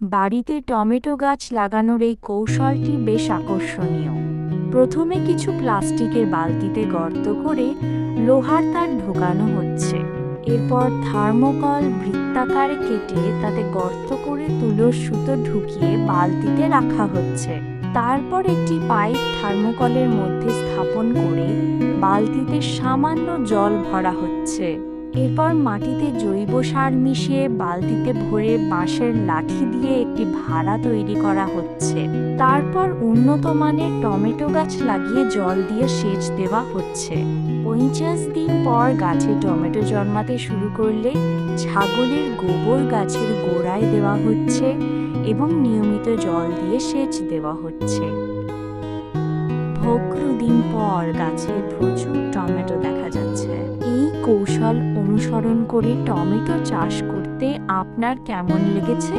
বাড়িতে টমেটো গাছ লাগানোর এই কৌশলটি বেশ আকর্ষণীয়। প্রথমে কিছু প্লাস্টিকের বালতিতে গর্ত করে লোহার তার ঢোকানো হচ্ছে। এরপর থার্মোকল বৃত্তাকারে কেটে তাতে গর্ত করে তুলোর সুতো ঢুকিয়ে বালতিতে রাখা হচ্ছে। তারপর একটি পাইপ থার্মোকলের মধ্যে স্থাপন করে বালতিতে সামান্য জল ভরা হচ্ছে। এরপর মাটিতে জৈব সার মিশিয়ে বালতিতে ভরে বাঁশের লাঠি দিয়ে একটি ভাড়া তৈরি করা হচ্ছে। তারপর উন্নত মানের টমেটো গাছ লাগিয়ে জল দিয়ে সেচ দেওয়া হচ্ছে। পঞ্চাশ দিন পর গাছে টমেটো জন্মাতে শুরু করলে ছাগলের গোবর গাছের গোড়ায় দেওয়া হচ্ছে এবং নিয়মিত জল দিয়ে সেচ দেওয়া হচ্ছে। ভোগ্র দিন পর গাছে কৌশল অনুসরণ করে টমেটো চাষ করতে আপনার কেমন লেগেছে?